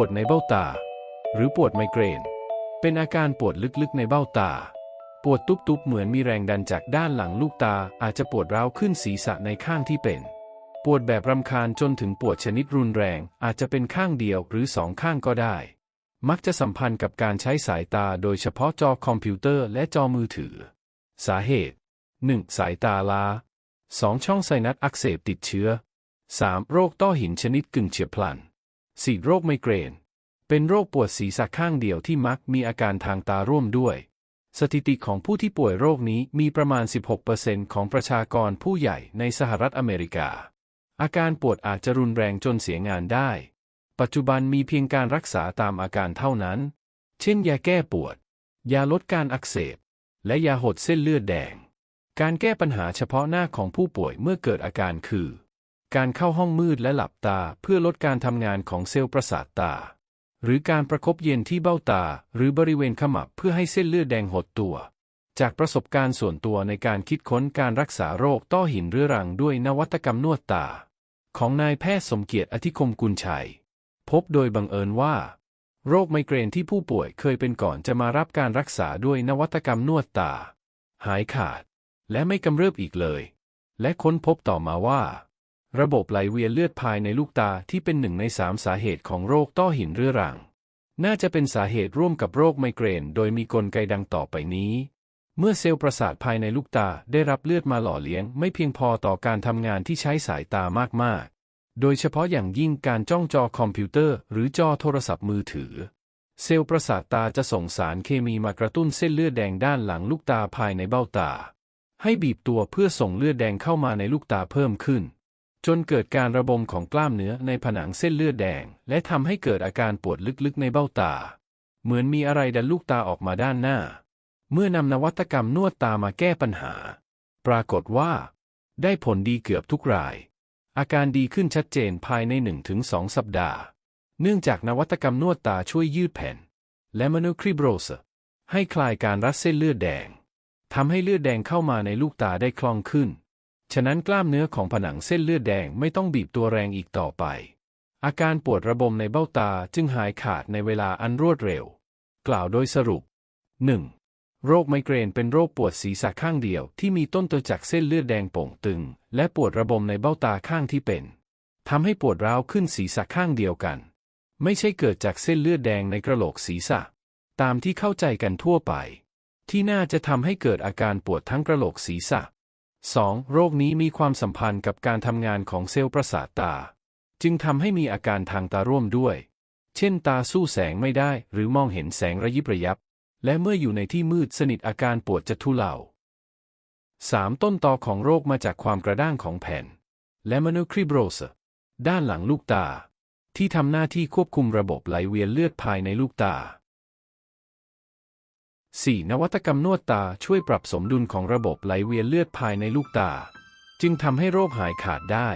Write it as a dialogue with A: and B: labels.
A: วดในเบ้าตา หรือปวดไมเกรน เป็นอาการปวดลึกๆในเบ้าตา ปวดตุบๆเหมือนมีแรงดันจากด้านหลังลูกตาอาจจะปวดร้าวขึ้นศีรษะในข้างที่เป็น ปวดแบบรำคาญจนถึงปวดชนิดรุนแรง อาจจะเป็นข้างเดียวหรือสองข้างก็ได้ มักจะสัมพันธ์กับการใช้สายตาโดยเฉพาะจอคอมพิวเตอร์และจอมือถือ สาเหตุ 1. สายตาล้า 2. ช่องไซนัสอักเสบติดเชื้อ 3. โรคต้อหินชนิดกึ่งเฉียบพลัน 4. โรคไมเกรน เป็นโรคปวดศีรษะข้างเดียวที่มักมีอาการทางตาร่วมด้วย สถิติของผู้ที่ป่วยโรคนี้มีประมาณ 16%ของประชากรผู้ใหญ่ในสหรัฐอเมริกา อาการปวดอาจจะรุนแรงจนเสียงานได้ ปัจจุบันมีเพียงการรักษาตามอาการเท่านั้น เช่นยาแก้ปวด ยาลดการอักเสบ และยาหดเส้นเลือดแดง การแก้ปัญหาเฉพาะหน้าของผู้ป่วยเมื่อเกิดอาการคือ การเข้าห้องมืดและหลับตาเพื่อลดการทำงานของเซลล์ประสาทตา หรือการประคบเย็นที่เบ้าตา หรือบริเวณขมับเพื่อให้เส้นเลือดแดงหดตัว จากประสบการณ์ส่วนตัวในการคิดค้นการรักษาโรคต้อหินเรื้อรังด้วยนวัตกรรมนวดตา ของนายแพทย์สมเกียรติอธิคมกุลชัย พบโดยบังเอิญว่า โรคไมเกรนที่ผู้ป่วยเคยเป็นก่อนจะมารับการรักษาด้วยนวัตกรรมนวดตา หายขาด และไม่กำเริบอีกเลย และค้นพบต่อมาว่า ระบบไหลเวียนเลือดภายในลูกตาที่เป็นหนึ่งในสามสาเหตุของโรคต้อหินเรื้อรัง น่าจะเป็นสาเหตุร่วมกับโรคไมเกรน โดยมีกลไกดังต่อไปนี้ เมื่อเซลล์ประสาทภายในลูกตาได้รับเลือดมาหล่อเลี้ยง ไม่เพียงพอต่อการทำงานที่ใช้สายตามากๆ โดยเฉพาะอย่างยิ่งการจ้องจอคอมพิวเตอร์ หรือจอโทรศัพท์มือถือ เซลล์ประสาทตาจะส่งสารเคมีมากระตุ้นเส้นเลือดแดงด้านหลังลูกตาภายในเบ้าตา ให้บีบตัวเพื่อส่งเลือดแดงเข้ามาในลูกตาเพิ่มขึ้น จนเกิดการระบมของกล้ามเนื้อในผนังเส้นเลือดแดง และทำให้เกิดอาการปวดลึกๆในเบ้าตา เหมือนมีอะไรดันลูกตาออกมาด้านหน้า เมื่อนำนวัตกรรมนวดตามาแก้ปัญหา ปรากฏว่า ได้ผลดีเกือบทุกราย อาการดีขึ้นชัดเจนภายใน 1-2 สัปดาห์ เนื่องจากนวัตกรรมนวดตาช่วยยืดแผ่น และมโนคริโบรสให้คลายการรัดเส้นเลือดแดงทำให้เลือดแดงเข้ามาในลูกตาได้คล่องขึ้น ฉะนั้นกล้ามเนื้อของผนังเส้นเลือดแดงไม่ต้องบีบตัวแรงอีกต่อไป อาการปวดระบมในเบ้าตาจึงหายขาดในเวลาอันรวดเร็ว กล่าวโดยสรุป 1. โรคไมเกรนเป็นโรคปวดศีรษะข้างเดียวที่มีต้นตอจากเส้นเลือดแดงโป่งตึง และปวดระบมในเบ้าตาข้างที่เป็นทำให้ปวดร้าวขึ้นศีรษะข้างเดียวกัน ไม่ใช่เกิดจากเส้นเลือดแดงในกระโหลกศีรษะ ตามที่เข้าใจกันทั่วไป ที่น่าจะทำให้เกิดอาการปวดทั้งกระโหลกศีรษะ 2. โรคนี้มีความสัมพันธ์กับการทำงานของเซลล์ประสาทตา จึงทำให้มีอาการทางตาร่วมด้วย เช่นตาสู้แสงไม่ได้หรือมองเห็นแสงระยิบระยับ และเมื่ออยู่ในที่มืดสนิทอาการปวดจะทุเลา 3. ต้นตอของโรคมาจากความกระด้างของแผ่น และมโนคริโบรสด้านหลังลูกตา ที่ทำหน้าที่ควบคุมระบบไหลเวียนเลือดภายในลูกตา 4. นวัตกรรมนวดตาช่วยปรับสมดุลของระบบไหลเวียนเลือดภายในลูกตา จึงทำให้โรคหายขาดได้